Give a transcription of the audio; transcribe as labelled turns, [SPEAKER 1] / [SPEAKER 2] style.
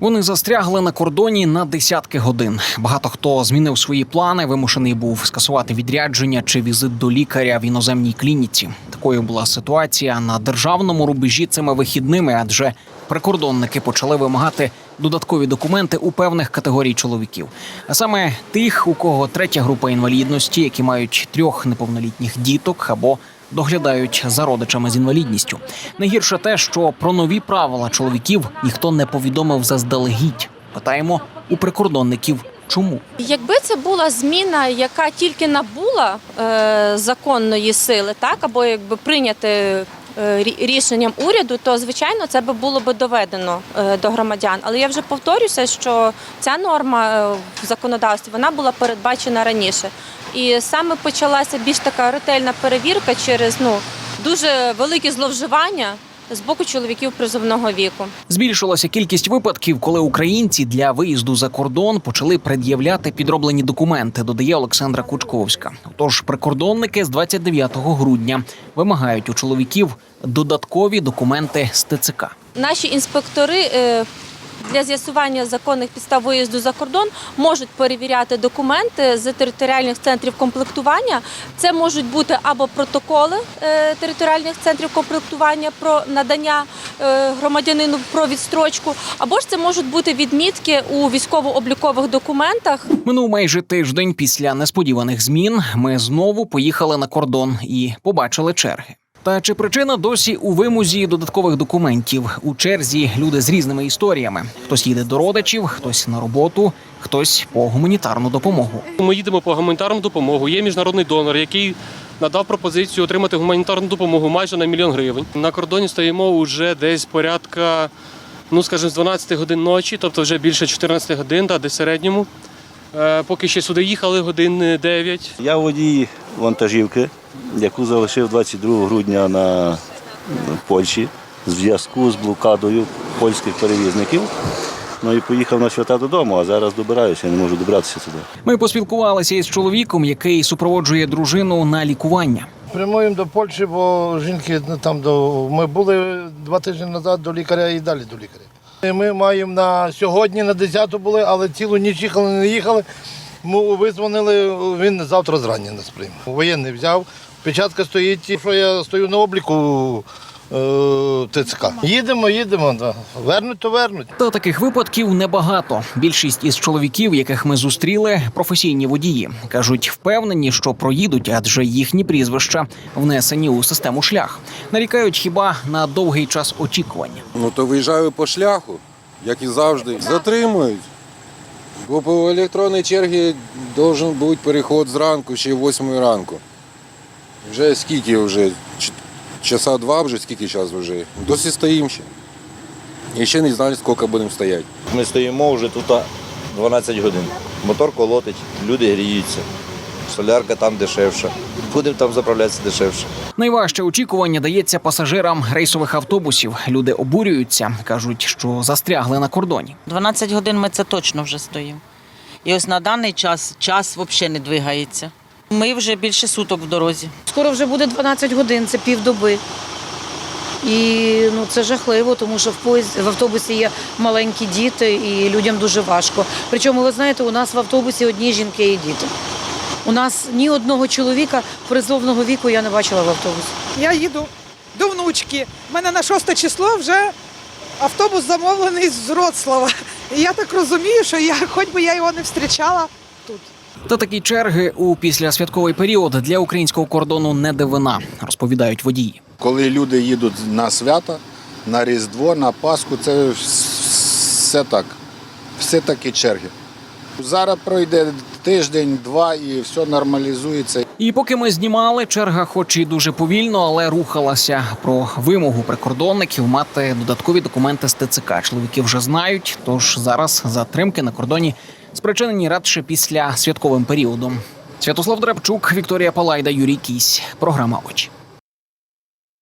[SPEAKER 1] Вони застрягли на кордоні на десятки годин. Багато хто змінив свої плани, вимушений був скасувати відрядження чи візит до лікаря в іноземній клініці. Такою була ситуація на державному рубежі цими вихідними, адже прикордонники почали вимагати додаткові документи у певних категорій чоловіків, а саме тих, у кого третя група інвалідності, які мають трьох неповнолітніх діток або доглядають за родичами з інвалідністю. Найгірше те, що про нові правила чоловіків ніхто не повідомив заздалегідь. Питаємо у прикордонників, чому.
[SPEAKER 2] Якби це була зміна, яка тільки набула е, законної сили, так або якби прийняти е, рішенням уряду, то звичайно це би було би доведено е, до громадян. Але я вже повторюся, що ця норма е, в законодавстві вона була передбачена раніше. І саме почалася більш така ретельна перевірка через ну дуже великі зловживання з боку чоловіків призовного віку.
[SPEAKER 1] Збільшилася кількість випадків, коли українці для виїзду за кордон почали пред'являти підроблені документи, додає Олександра Кучковська. Тож прикордонники з 29 грудня вимагають у чоловіків додаткові документи з ТЦК.
[SPEAKER 2] Наші інспектори е, для з'ясування законних підстав виїзду за кордон можуть перевіряти документи з територіальних центрів комплектування. Це можуть бути або протоколи е, територіальних центрів комплектування про надання е, громадянину про відстрочку, або ж це можуть бути відмітки у військово-облікових документах.
[SPEAKER 1] Минув майже тиждень після несподіваних змін. Ми знову поїхали на кордон і побачили черги. Та чи причина досі у вимозі додаткових документів у черзі люди з різними історіями? Хтось їде до родичів, хтось на роботу, хтось по гуманітарну допомогу.
[SPEAKER 3] Ми їдемо по гуманітарну допомогу. Є міжнародний донор, який надав пропозицію отримати гуманітарну допомогу майже на мільйон гривень. На кордоні стоїмо вже десь порядка, ну скажімо, з 12 годин ночі, тобто вже більше 14 годин, да, десь середньому. Е, Поки ще сюди їхали годин 9.
[SPEAKER 4] Я водій вантажівки, яку залишив 22 грудня на Польщі в зв'язку з блокадою польських перевізників. Ну і поїхав на свята додому, а зараз добираюся, не можу добратися туди.
[SPEAKER 1] Ми поспілкувалися із чоловіком, який супроводжує дружину на лікування.
[SPEAKER 5] Прямуємо до Польщі, бо жінки там до ми були два тижні назад до лікаря і далі до лікаря. І Ми маємо на сьогодні, на 10 були, але цілу ніч їхали, не їхали. Ми визвонили, він завтра зрання нас прийме. Воєнний взяв. Печатка стоїть, що я стою на обліку е, ТЦК. Їдемо, їдемо. Да. Вернуть, то вернуть.
[SPEAKER 1] Та таких випадків небагато. Більшість із чоловіків, яких ми зустріли, професійні водії, кажуть, впевнені, що проїдуть, адже їхні прізвища внесені у систему шлях. Нарікають хіба на довгий час очікування.
[SPEAKER 6] Ну то виїжджаю по шляху, як і завжди. Затримують. Бо по електронній чергі должен бути переход зранку ще 8 ранку. Вже скільки вже? Часа два вже, скільки час вже? Досі стоїмо ще. І ще не знаю, скільки будемо стояти.
[SPEAKER 4] Ми стоїмо вже тут 12 годин. Мотор колотить, люди гріються. Солярка там дешевша. Будемо там заправлятися дешевше.
[SPEAKER 1] Найважче очікування дається пасажирам рейсових автобусів. Люди обурюються, кажуть, що застрягли на кордоні.
[SPEAKER 7] 12 годин ми це точно вже стоїмо. І ось на даний час час взагалі не двигається. Ми вже більше суток в дорозі.
[SPEAKER 8] Скоро вже буде 12 годин, це півдоби. І ну, це жахливо, тому що в поїзд, в автобусі є маленькі діти і людям дуже важко. Причому, ви знаєте, у нас в автобусі одні жінки і діти. У нас ні одного чоловіка призовного віку я не бачила в автобусі.
[SPEAKER 9] Я їду до внучки. У мене на 6 число вже автобус замовлений з Вроцлава. І я так розумію, що я, хоч би я його не зустрічала тут.
[SPEAKER 1] Та такі черги у післясвятковий період для українського кордону не дивина, розповідають водії.
[SPEAKER 10] Коли люди їдуть на свята, на Різдво, на Пасху, це все так. Все такі черги. Зараз пройде тиждень, два і все нормалізується.
[SPEAKER 1] І поки ми знімали, черга, хоч і дуже повільно, але рухалася про вимогу прикордонників мати додаткові документи з ТЦК. Чоловіки вже знають, тож зараз затримки на кордоні спричинені радше після святковим періодом. Святослав Драбчук, Вікторія Палайда, Юрій Кісь. Програма очі.